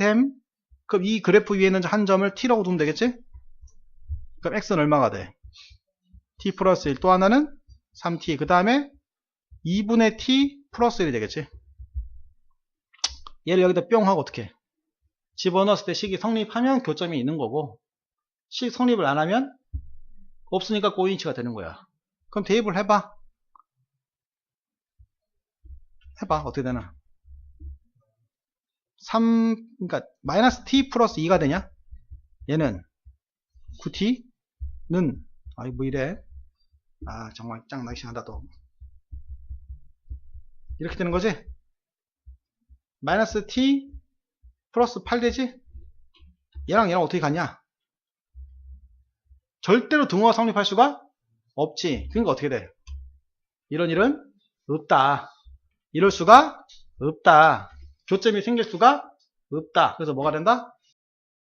시스템 그럼 이 그래프 위에 있는 한 점을 t라고 두면 되겠지? 그럼 x는 얼마가 돼? t 플러스 1 또 하나는 3t 그 다음에 2분의 t 플러스 1이 되겠지? 얘를 여기다 뿅 하고 어떻게 집어넣었을 때 식이 성립하면 교점이 있는 거고 식 성립을 안 하면 없으니까 꼬인치가 되는 거야. 그럼 대입을 해봐. 해봐. 어떻게 되나 3 그러니까 마이너스 t 플러스 2가 되냐? 얘는 9t는 아이 뭐 이래. 아 정말 짱 낚시한다 또. 이렇게 되는 거지? 마이너스 t 플러스 8 되지? 얘랑 얘랑 어떻게 같냐? 절대로 등호가 성립할 수가 없지. 그러니까 어떻게 돼? 이런 일은 없다. 이럴 수가 없다 교점이 생길 수가 없다. 그래서 뭐가 된다